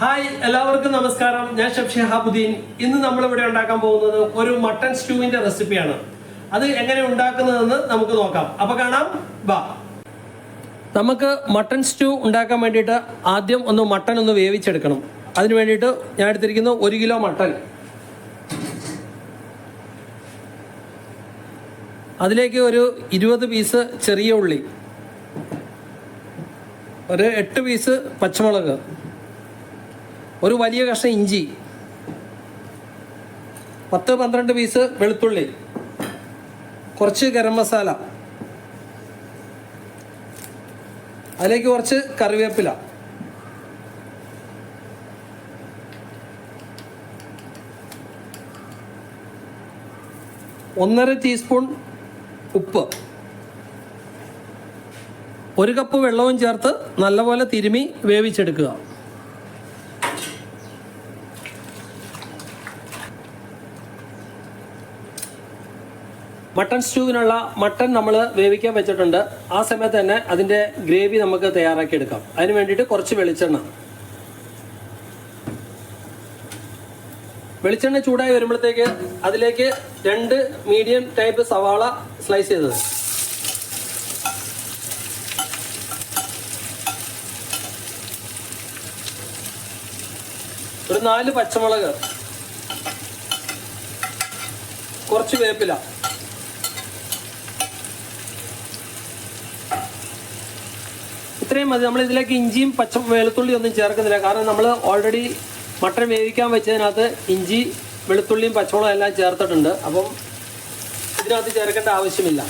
Hi എല്ലാവർക്കും നമസ്കാരം. ഞാൻ ഷംഷി ഹാബുദ്ദീൻ ഇന്ന് നമ്മൾ ഇവിടെ ഉണ്ടാക്കാൻ പോകുന്നത് ഒരു മട്ടൺ സ്റ്റൂവിന്റെ റെസിപ്പിയാണ്. അത് എങ്ങനെ ഉണ്ടാക്കുന്നതെന്ന് നമുക്ക് നോക്കാം. അപ്പൊ കാണാം. വാ. നമുക്ക് മട്ടൺ സ്റ്റൂ ഉണ്ടാക്കാൻ വേണ്ടിയിട്ട് ആദ്യം ഒന്ന് മട്ടൺ ഒന്ന് വേവിച്ചെടുക്കണം. അതിന് വേണ്ടിയിട്ട് ഞാൻ എടുത്തിരിക്കുന്നത് ഒരു കിലോ മട്ടൺ അതിലേക്ക് ഒരു ഇരുപത് പീസ് ചെറിയ ഉള്ളി. ഒരു എട്ട് പീസ് പച്ചമുളക്. ഒരു വലിയ കഷ്ണം ഇഞ്ചി. പത്ത് പന്ത്രണ്ട് പീസ് വെളുത്തുള്ളി. കുറച്ച് ഗരം മസാല. അതിലേക്ക് കുറച്ച് കറിവേപ്പില. ഒന്നര ടീസ്പൂൺ ഉപ്പ്. ഒരു കപ്പ് വെള്ളവും ചേർത്ത് നല്ലപോലെ തിരുമി വേവിച്ചെടുക്കുക. മട്ടൺ സ്റ്റൂവിനുള്ള മട്ടൺ നമ്മൾ വേവിക്കാൻ വെച്ചിട്ടുണ്ട്. ആ സമയത്ത് തന്നെ അതിന്റെ ഗ്രേവി നമുക്ക് തയ്യാറാക്കി എടുക്കാം. അതിന് വേണ്ടിയിട്ട് കുറച്ച് വെളിച്ചെണ്ണ. വെളിച്ചെണ്ണ ചൂടായി വരുമ്പോഴത്തേക്ക് അതിലേക്ക് രണ്ട് മീഡിയം ടൈപ്പ് സവാള സ്ലൈസ് ചെയ്തത്. ഒരു നാല് പച്ചമുളക്. കുറച്ച് വേപ്പില. ഇത്രയും മതി. നമ്മൾ ഇതിലേക്ക് ഇഞ്ചിയും പച്ച വെളുത്തുള്ളി ഒന്നും ചേർക്കുന്നില്ല. കാരണം നമ്മൾ ഓൾറെഡി മട്ടൺ വേവിക്കാൻ വെച്ചതിനകത്ത് ഇഞ്ചി വെളുത്തുള്ളിയും പച്ചമുളകും എല്ലാം ചേർത്തിട്ടുണ്ട്. അപ്പം ഇതിനകത്ത് ചേർക്കേണ്ട ആവശ്യമില്ല.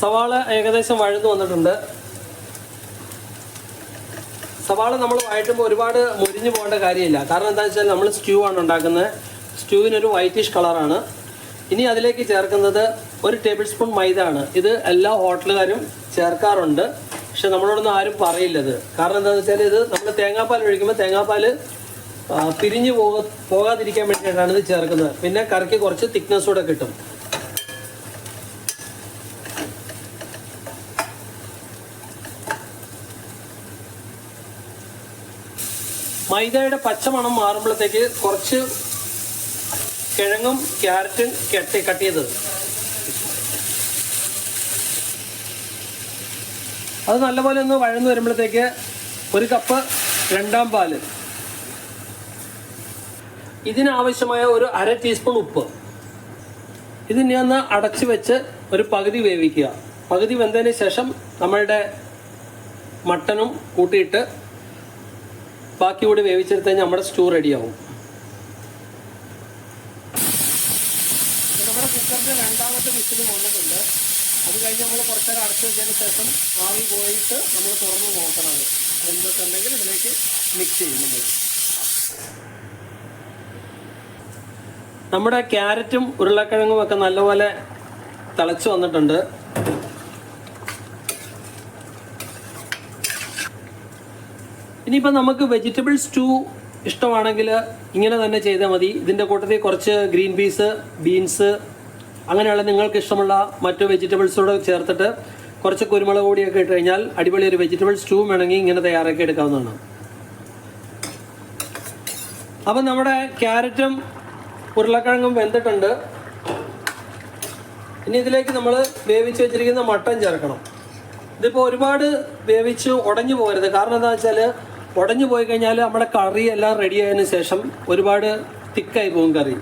സവാള ഏകദേശം വഴന്നു വന്നിട്ടുണ്ട്. സവാള നമ്മൾ വഴറ്റുമ്പോൾ ഒരുപാട് മുരിഞ്ഞു പോകേണ്ട കാര്യമില്ല. കാരണം എന്താണെന്ന് വെച്ചാൽ നമ്മൾ സ്റ്റ്യൂ ആണ് ഉണ്ടാക്കുന്നത്. സ്റ്റ്യൂവിനൊരു വൈറ്റിഷ് കളറാണ് ഇനി അതിലേക്ക് ചേർക്കുന്നത് ഒരു ടേബിൾ സ്പൂൺ മൈദ ആണ് ഇത് എല്ലാ ഹോട്ടലുകാരും ചേർക്കാറുണ്ട്. പക്ഷെ നമ്മളോടൊന്നും ആരും പറയില്ലത്. കാരണം എന്താണെന്ന് വെച്ചാൽ ഇത് നമ്മൾ തേങ്ങാപ്പാൽ ഒഴിക്കുമ്പോൾ തേങ്ങാപ്പാൽ പിരിഞ്ഞു പോക പോകാതിരിക്കാൻ വേണ്ടിയിട്ടാണ് ഇത് ചേർക്കുന്നത്. പിന്നെ കറിക്ക് കുറച്ച് തിക്നെസ് കൂടെ കിട്ടും. മൈദയുടെ പച്ചമണം മാറുമ്പോഴത്തേക്ക് കുറച്ച് കിഴങ്ങും ക്യാരറ്റും കെട്ടി കട്ട് ചെയ്തത്. അത് നല്ലപോലെ ഒന്ന് വഴന്ന് വരുമ്പോഴത്തേക്ക് ഒരു കപ്പ് രണ്ടാം പാൽ. ഇതിനാവശ്യമായ ഒരു അര ടീസ്പൂൺ ഉപ്പ്. ഇതിനെ ഒന്ന് അടച്ചു വെച്ച് ഒരു പകുതി വേവിക്കുക. പകുതി വെന്തതിന് ശേഷം നമ്മളുടെ മട്ടനും കൂട്ടിയിട്ട് ബാക്കി കൂടി വേവിച്ചെടുത്ത് കഴിഞ്ഞാൽ നമ്മുടെ സ്റ്റൂ റെഡിയാവും നമ്മുടെ രണ്ടാമത്തെ വിസിലും വന്നിട്ടുണ്ട്. അത് കഴിഞ്ഞ് നമ്മൾ കുറച്ചേരം അടച്ചു വെച്ചതിന് ശേഷം ആവി പോയിട്ട് നമ്മൾ തുറന്ന് നോക്കണം അത് എന്തൊക്കെ ഉണ്ടെങ്കിൽ ഇതിലേക്ക് മിക്സ് ചെയ്യും നമ്മുടെ ക്യാരറ്റും ഉരുളക്കിഴങ്ങും ഒക്കെ നല്ലപോലെ തിളച്ച് വന്നിട്ടുണ്ട്. ഇനിയിപ്പോൾ നമുക്ക് വെജിറ്റബിൾ സ്റ്റൂ ഇഷ്ടമാണെങ്കിൽ ഇങ്ങനെ തന്നെ ചെയ്താൽ മതി. ഇതിന്റെ കൂട്ടത്തിൽ കുറച്ച് ഗ്രീൻ പീസ് ബീൻസ് അങ്ങനെയുള്ള നിങ്ങൾക്ക് ഇഷ്ടമുള്ള മറ്റു വെജിറ്റബിൾസോട് ചേർത്തിട്ട് കുറച്ച് കുരുമുളക് പൊടിയൊക്കെ ഇട്ട് കഴിഞ്ഞാൽ അടിപൊളി ഒരു വെജിറ്റബിൾ സ്റ്റൂ വേണമെങ്കിൽ ഇങ്ങനെ തയ്യാറാക്കി എടുക്കാവുന്നതാണ്. അപ്പം നമ്മുടെ ക്യാരറ്റും ഉരുളക്കിഴങ്ങും വെന്തിട്ടുണ്ട്. ഇനി ഇതിലേക്ക് നമ്മൾ വേവിച്ച് വെച്ചിരിക്കുന്ന മട്ടൻ ചേർക്കണം. ഇതിപ്പോൾ ഒരുപാട് വേവിച്ച് ഉടഞ്ഞു പോകരുത്. കാരണം എന്താ വെച്ചാൽ ഉടഞ്ഞു പോയി കഴിഞ്ഞാൽ നമ്മുടെ കറി എല്ലാം റെഡി ആയതിനു ശേഷം ഒരുപാട് തിക്കായി പോകും കറി.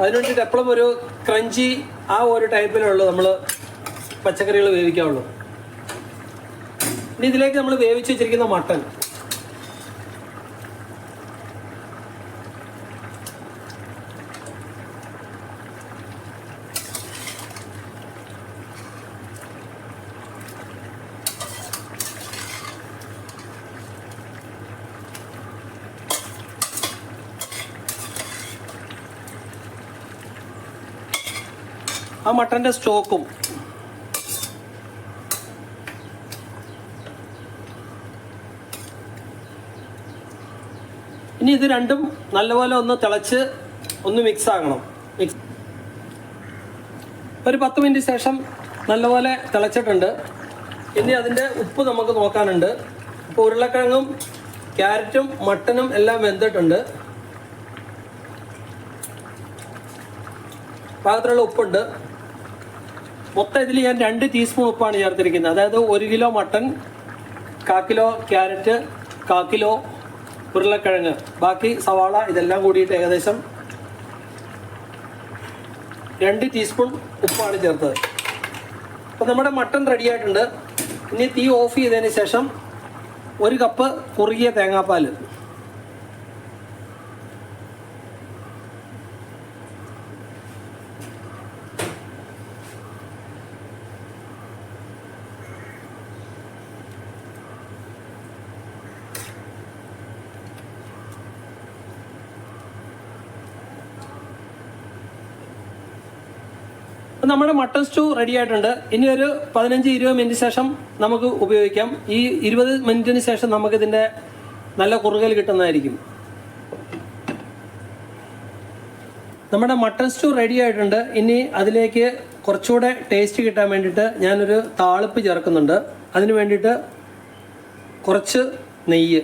അതിന് വേണ്ടിയിട്ട് എപ്പോഴും ഒരു ക്രഞ്ചി ആ ഒരു ടൈപ്പിലുള്ളൂ നമ്മൾ പച്ചക്കറികൾ വേവിക്കാവുള്ളൂ. ഇനി ഇതിലേക്ക് നമ്മൾ വേവിച്ച് വെച്ചിരിക്കുന്ന മട്ടൻ. ആ മട്ടന്റെ സ്റ്റോക്കും. ഇനി ഇത് രണ്ടും നല്ലപോലെ ഒന്ന് തിളച്ച് ഒന്ന് മിക്സ് ആകണം. മിക്സ് ഒരു പത്ത് മിനിറ്റ് ശേഷം നല്ലപോലെ തിളച്ചിട്ടുണ്ട്. ഇനി അതിന്റെ ഉപ്പ് നമുക്ക് നോക്കാനുണ്ട്. ഇപ്പോൾ ഉരുളക്കിഴങ്ങും ക്യാരറ്റും മട്ടനും എല്ലാം വെന്തിട്ടുണ്ട്. പാകത്തിലുള്ള ഉപ്പുണ്ട്. മൊത്തം ഇതിൽ ഞാൻ രണ്ട് ടീസ്പൂൺ ഉപ്പാണ് ചേർത്തിരിക്കുന്നത്. അതായത് ഒരു കിലോ മട്ടൺ കാ കിലോ ക്യാരറ്റ് കാ കിലോ ഉരുളക്കിഴങ്ങ്. ബാക്കി സവാള ഇതെല്ലാം കൂടിയിട്ട് ഏകദേശം രണ്ട് ടീസ്പൂൺ ഉപ്പാണ് ചേർത്തത്. അപ്പോൾ നമ്മുടെ മട്ടൺ റെഡി ആയിട്ടുണ്ട്. ഇനി തീ ഓഫ് ചെയ്തതിന് ശേഷം ഒരു കപ്പ് കുറുകിയ തേങ്ങാപ്പാൽ അപ്പം നമ്മുടെ മട്ടൺ സ്റ്റൂ റെഡി ആയിട്ടുണ്ട്. ഇനി ഒരു പതിനഞ്ച് ഇരുപത് മിനിറ്റ് ശേഷം നമുക്ക് ഉപയോഗിക്കാം. ഈ ഇരുപത് മിനിറ്റിന് ശേഷം നമുക്കിതിന്റെ നല്ല കുറുകൽ കിട്ടുന്നതായിരിക്കും. നമ്മുടെ മട്ടൺ സ്റ്റൂ റെഡി ആയിട്ടുണ്ട്. ഇനി അതിലേക്ക് കുറച്ചുകൂടെ ടേസ്റ്റ് കിട്ടാൻ വേണ്ടിയിട്ട് ഞാനൊരു താളിപ്പ് ചേർക്കുന്നുണ്ട്. അതിന് വേണ്ടിയിട്ട് കുറച്ച് നെയ്യ്.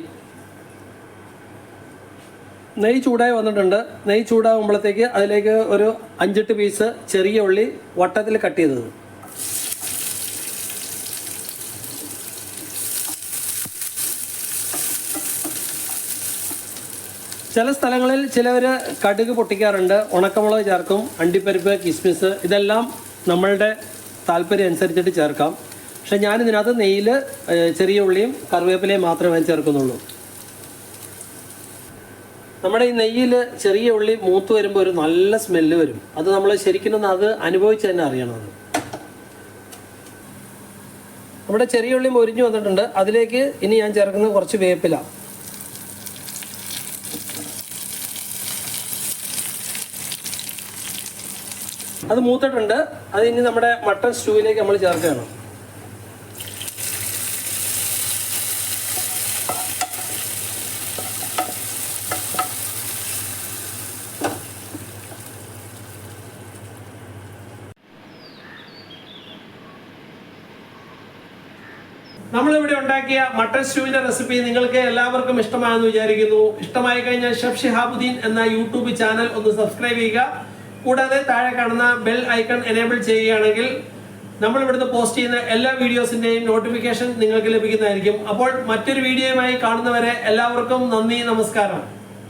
നെയ്യ് ചൂടായി വന്നിട്ടുണ്ട്. നെയ്യ് ചൂടാകുമ്പോഴത്തേക്ക് അതിലേക്ക് ഒരു അഞ്ചെട്ട് പീസ് ചെറിയ ഉള്ളി വട്ടത്തിൽ കട്ട് ചെയ്തത്. ചില സ്ഥലങ്ങളിൽ ചിലവർ കടുക് പൊട്ടിക്കാറുണ്ട്. ഉണക്കമുളക് ചേർക്കും അണ്ടിപ്പരിപ്പ് കിസ്മിസ് ഇതെല്ലാം നമ്മളുടെ താല്പര്യം അനുസരിച്ചിട്ട് ചേർക്കാം. പക്ഷെ ഞാനിതിനകത്ത് നെയ്യിൽ ചെറിയ ഉള്ളിയും കറിവേപ്പിലയും മാത്രമേ ചേർക്കുന്നുള്ളൂ. നമ്മുടെ ഈ നെയ്യിൽ ചെറിയ ഉള്ളി മൂത്ത് വരുമ്പോൾ ഒരു നല്ല സ്മെല്ല് വരും. അത് നമ്മൾ ശരിക്കും ഒന്ന് അത് അനുഭവിച്ച് തന്നെ അറിയണം നമ്മുടെ ചെറിയ ഉള്ളി മൊരിഞ്ഞു വന്നിട്ടുണ്ട്. അതിലേക്ക് ഇനി ഞാൻ ചേർക്കുന്ന കുറച്ച് വേപ്പില. അത് മൂത്തിട്ടുണ്ട്. അത് ഇനി നമ്മുടെ മട്ടൺ സ്റ്റൂവിലേക്ക് നമ്മൾ ചേർക്കുകയാണ്. നമ്മളിവിടെ ഉണ്ടാക്കിയ മട്ടൺ സ്റ്റൂവിന്റെ റെസിപ്പി നിങ്ങൾക്ക് എല്ലാവർക്കും ഇഷ്ടമായെന്ന് വിചാരിക്കുന്നു. ഇഷ്ടമായി കഴിഞ്ഞാൽ ഷെഫ് ഷിഹാബുദ്ദീൻ എന്ന യൂട്യൂബ് ചാനൽ ഒന്ന് സബ്സ്ക്രൈബ് ചെയ്യുക. കൂടാതെ താഴെ കാണുന്ന ബെൽ ഐക്കൺ എനേബിൾ ചെയ്യുകയാണെങ്കിൽ നമ്മൾ ഇവിടുന്ന് പോസ്റ്റ് ചെയ്യുന്ന എല്ലാ വീഡിയോസിന്റെയും നോട്ടിഫിക്കേഷൻ നിങ്ങൾക്ക് ലഭിക്കുന്നതായിരിക്കും. അപ്പോൾ മറ്റൊരു വീഡിയോയുമായി കാണുന്നവരെ എല്ലാവർക്കും നന്ദി നമസ്കാരം.